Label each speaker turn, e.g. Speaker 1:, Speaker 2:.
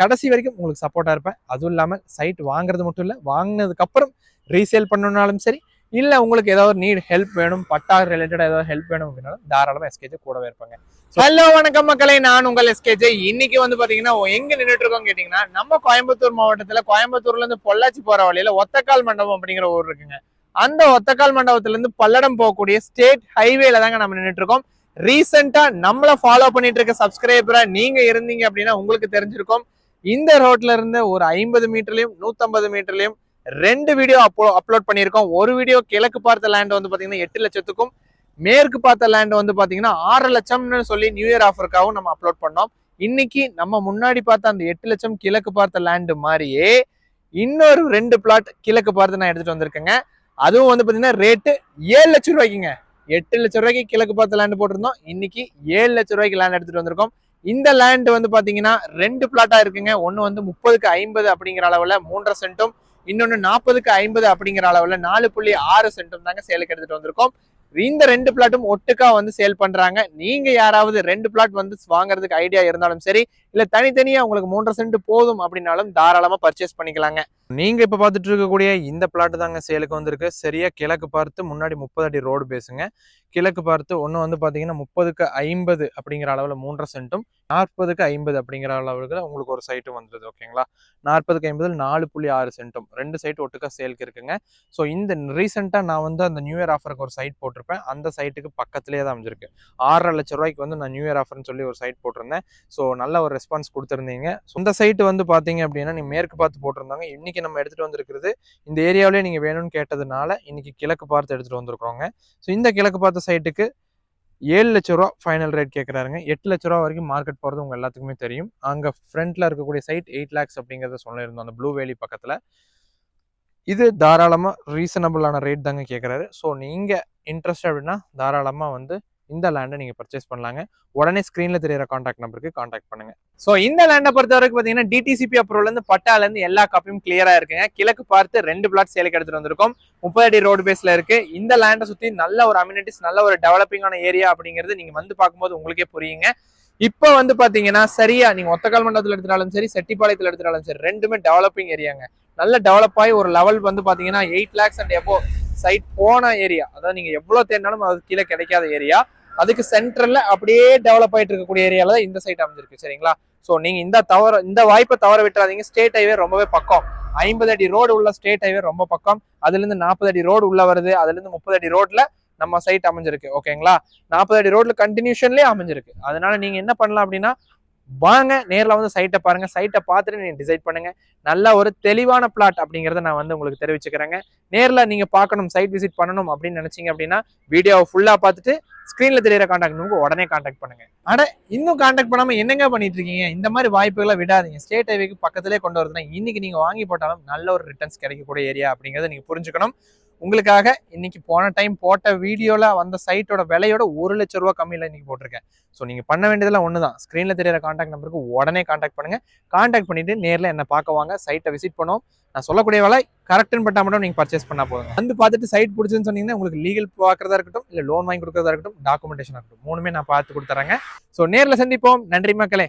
Speaker 1: கடைசி வரைக்கும் உங்களுக்கு சப்போர்ட்டாக இருப்பேன். அதுவும் இல்லாமல் சைட் வாங்குறது மட்டும் இல்லை வாங்கினதுக்கப்புறம் ரீசேல் பண்ணணும்னாலும் சரி இல்லை உங்களுக்கு ஏதாவது நீட் ஹெல்ப் வேணும் பட்டா ரிலேட்டடாக ஏதாவது ஹெல்ப் வேணும் அப்படின்னாலும் தாராளமாக எஸ்கேஜ் கூடவே இருப்பாங்க. ஹலோ வணக்கம் மக்களே. நான் உங்கள் எஸ்கேஜ் இன்னைக்கு வந்து பார்த்தீங்கன்னா எங்கே நின்றுட்டு இருக்கோம் நம்ம கோயம்புத்தூர் மாவட்டத்தில் கோயம்புத்தூர்லேருந்து பொள்ளாச்சி போகிற வழியில ஒத்தக்கால் மண்டபம் அப்படிங்கிற ஊர் இருக்குங்க. அந்த ஒத்தக்கால் மண்டபத்துலேருந்து பல்லடம் போகக்கூடிய ஸ்டேட் ஹைவேல தாங்க நம்ம நின்றுட்டு இருக்கோம். நம்மளை ஃபாலோ பண்ணிட்டு இருக்க சப்ஸ்கிரைபரா நீங்க இருந்தீங்க அப்படின்னா உங்களுக்கு தெரிஞ்சிருக்கும். இந்த ரோட்ல இருந்து ஒரு ஐம்பது மீட்டர்லயும் நூத்தம்பது மீட்டர்லயும் ரெண்டு வீடியோ அப்போ அப்லோட் பண்ணியிருக்கோம். ஒரு வீடியோ கிழக்கு பார்த்த லேண்ட் வந்து பாத்தீங்கன்னா எட்டு லட்சத்துக்கும் மேற்கு பார்த்த லேண்ட் வந்து பாத்தீங்கன்னா ஆறு லட்சம்னு சொல்லி நியூ இயர் ஆஃபருக்காகவும் நம்ம அப்லோட் பண்ணோம். இன்னைக்கு நம்ம முன்னாடி பார்த்த அந்த எட்டு லட்சம் கிழக்கு பார்த்த லேண்டு மாதிரியே இன்னொரு ரெண்டு பிளாட் கிழக்கு பார்த்து நான் எடுத்துட்டு வந்திருக்கேங்க. அதுவும் வந்து பாத்தீங்கன்னா ரேட்டு ஏழு லட்சம் ரூபாய்க்குங்க. எட்டு லட்சம் ரூபாய்க்கு கிழக்கு பார்த்த லேண்ட் போட்டிருந்தோம். இன்னைக்கு ஏழு லட்சம் ரூபாய்க்கு லேண்ட் எடுத்துட்டு வந்திருக்கோம். இந்த லேண்ட் வந்து பார்த்தீங்கன்னா ரெண்டு பிளாட்டா இருக்குங்க. ஒன்னு வந்து முப்பதுக்கு ஐம்பது அப்படிங்கிற அளவுல மூன்றரை சென்ட்டும் இன்னொன்னு நாற்பதுக்கு ஐம்பது அப்படிங்கிற அளவுல நாலு புள்ளி ஆறு சென்ட்டும் தாங்க சேலுக்கு எடுத்துகிட்டு வந்திருக்கோம். இந்த ரெண்டு பிளாட்டும் ஒட்டுக்கா வந்து சேல் பண்றாங்க. நீங்க யாராவது ரெண்டு பிளாட் வந்து வாங்குறதுக்கு ஐடியா இருந்தாலும் சரி இல்ல தனித்தனியா உங்களுக்கு மூன்றரை சென்ட் போதும் அப்படின்னாலும் தாராளமா பர்ச்சேஸ் பண்ணிக்கலாங்க. நீங்க இப்ப பார்த்துட்டு இருக்கக்கூடிய இந்த பிளாட் தாங்க சேலுக்கு வந்திருக்கு. சரியா கிழக்கு பார்த்து முன்னாடி முப்பது அடி ரோடு பேசுங்க கிழக்கு பார்த்து ஒன்று வந்து பார்த்தீங்கன்னா முப்பதுக்கு ஐம்பது அப்படிங்கிற அளவில் மூன்றரை சென்ட்டும் நாற்பதுக்கு ஐம்பது அப்படிங்கிற அளவுக்கு உங்களுக்கு ஒரு சைட்டும் வந்துடுது ஓகேங்களா நாற்பதுக்கு ஐம்பதில் நாலு புள்ளி ஆறு சென்ட்டும் ரெண்டு சைட் ஒட்டுக்கா சேலுக்கு இருக்குங்க. ஸோ இந்த ரீசெண்டாக நான் வந்து அந்த நியூ இயர் ஆஃபருக்கு ஒரு சைட் போட்டிருப்பேன். அந்த சைட்டுக்கு பக்கத்துலேயே தான் அமைஞ்சிருக்கு. ஆறரை லட்ச ரூபாய்க்கு வந்து நான் நியூ இயர் ஆஃபர்னு சொல்லி ஒரு சைட் போட்டிருந்தேன். ஸோ நல்ல ஒரு ரெஸ்பான்ஸ் கொடுத்துருந்தீங்க. சொந்த இந்த சைட்டு வந்து பார்த்தீங்க அப்படின்னா நீ மேற்கு பார்த்து போட்டிருந்தாங்க. இன்றைக்கி நம்ம எடுத்துகிட்டு வந்திருக்கிறது இந்த ஏரியாவிலே நீங்கள் வேணும்னு கேட்டதுனால இன்றைக்கி கிழக்கு பார்த்து எடுத்துகிட்டு வந்திருக்கிறோங்க. ஸோ இந்த கிழக்கு பார்த்த சைட்டுக்கு ஏழு லட்ச ரூபா ஃபைனல் ரேட் கேட்குறாருங்க எட்டு லட்ச ரூபா வரைக்கும் மார்க்கெட் போகிறது உங்கள் எல்லாத்துக்குமே தெரியும். அங்கே ஃப்ரண்ட்டில் இருக்கக்கூடிய சைட் எயிட் லேக்ஸ் அப்படிங்கிறத சொல்லியிருந்தோம் அந்த ப்ளூ வேலி பக்கத்தில். இது தாராளமாக ரீசனபிளான ரேட் தாங்க கேட்குறாரு ஸோ நீங்கள் இன்ட்ரெஸ்ட் அப்படின்னா தாராளமாக வந்து இந்த லேண்டை நீங்கள் பர்ச்சேஸ் பண்ணலாங்க. உடனே ஸ்க்ரீனில் தெரியிற காண்டாக்ட் நம்பருக்கு காண்டாக்ட் பண்ணுங்கள் ஸோ இந்த லேண்டை பொறுத்த வரைக்கும் பார்த்தீங்கன்னா டிடிசிபி அப்ரூவ்லேருந்து பட்டாலேருந்து எல்லா காப்பியும் கிளியராக இருக்குங்க. கிழக்கு பார்த்து ரெண்டு பிளாட் சேலுக்கு எடுத்துகிட்டு வந்திருக்கோம். முப்பது அடி ரோடு பேஸில் இருக்குது இந்த லேண்டை சுற்றி நல்ல ஒரு அம்யூனிட்டிஸ் நல்ல ஒரு டெவலப்பிங்கான ஏரியா அப்படிங்கிறது நீங்கள் வந்து பார்க்கும்போது உங்களுக்கே புரியுங்க. இப்போ வந்து பார்த்தீங்கன்னா சரியா நீங்கள் ஒத்தக்கால் மண்டலத்தில் எடுத்துட்டாலும் சரி செட்டிப்பாளையத்தில் எடுத்துட்டாலும் சரி ரெண்டுமே டெவலப்பிங் ஏரியாங்க நல்ல டெவலப் ஆகி ஒரு லெவல் வந்து பார்த்தீங்கன்னா எயிட் லேக்ஸ் அண்ட் எபோ சைட் போன ஏரியா அதாவது நீங்கள் எவ்வளோ தேடினாலும் அது கீழே கிடைக்காத ஏரியா அதுக்கு சென்ட்ரல்ல அப்படியே டெவலப் ஆயிட்டு இருக்கக்கூடிய ஏரியால தான் இந்த சைட் அமைஞ்சிருக்கு சரிங்களா? சோ நீங்க இந்த தவற இந்த வாய்ப்பை தவற விட்டுறாதீங்க. ஸ்டேட் ஹைவே ரொம்பவே பக்கம். ஐம்பது அடி ரோடு உள்ள ஸ்டேட் ஹைவே ரொம்ப பக்கம். அதுல இருந்து நாற்பது அடி ரோடு உள்ள வருது. அதுல இருந்து முப்பது அடி ரோட்ல நம்ம சைட் அமைஞ்சிருக்கு ஓகேங்களா நாற்பது அடி ரோட்ல கண்டினியூஷன்லயே அமைஞ்சிருக்கு. அதனால நீங்க என்ன பண்ணலாம் அப்படின்னா வாங்க நேரில் வந்து சைட்டை பாருங்க. சைட்டை பார்த்துட்டு நீங்க டிசைட் பண்ணுங்க. நல்ல ஒரு தெளிவான பிளாட் அப்படிங்கறத நான் வந்து உங்களுக்கு தெரிவிச்சுக்கிறேங்க. நேரில் நீங்க பார்க்கணும் சைட் விசிட் பண்ணணும் அப்படின்னு நினைச்சீங்க அப்படின்னா வீடியோவை ஃபுல்லா பார்த்துட்டு ஸ்க்ரீனில் தெரியற காண்டாக்ட் நம்பருக்கு உடனே காண்டாக்ட் பண்ணுங்க. அட இன்னும் காண்டாக்ட் பண்ணாம என்னங்க பண்ணிட்டு இருக்கீங்க இந்த மாதிரி வாய்ப்புகளை விடாதீங்க. ஸ்டேட் ஹைவேக்கு பக்கத்திலே கொண்டு வருதுன்னா இன்னைக்கு நீங்க வாங்கி போட்டாலும் நல்ல ஒரு ரிட்டர்ன்ஸ் கிடைக்கக்கூடிய ஏரியா அப்படிங்கறத நீங்க புரிஞ்சுக்கணும். உங்களுக்காக இன்னைக்கு போன டைம் போட்ட வீடியோவில் வந்த சைட்டோட விலையோட ஒரு லட்ச ரூபா கம்மியில் இன்னைக்கு போட்டிருக்கேன். ஸோ நீங்கள் பண்ண வேண்டியதெல்லாம் ஒன்று தான் ஸ்க்ரீனில் தெரியற காண்டாக்ட் நம்பருக்கு உடனே காண்டாக்ட் பண்ணுங்கள் காண்டாக்ட் பண்ணிவிட்டு நேரில் என்ன பார்க்க வாங்க சைட்டை விசிட் பண்ணுவோம் நான் சொல்லக்கூடிய விலை கரெக்டுன்னு பட்டா மட்டும் நீங்கள் பர்ச்சேஸ் பண்ணால் போதும் வந்து பார்த்துட்டு சைட் பிடிச்சுன்னு சொன்னீங்கன்னா உங்களுக்கு லீகல் பார்க்குறதா இருக்கட்டும் இல்லை லோன் வாங்கி கொடுக்குறதா இருக்கட்டும் டாக்குமெண்டேஷன் இருக்கட்டும். மூணுமே நான் பார்த்து கொடுத்துறேங்க. ஸோ நேரில் சந்திப்போம். நன்றி மக்களே.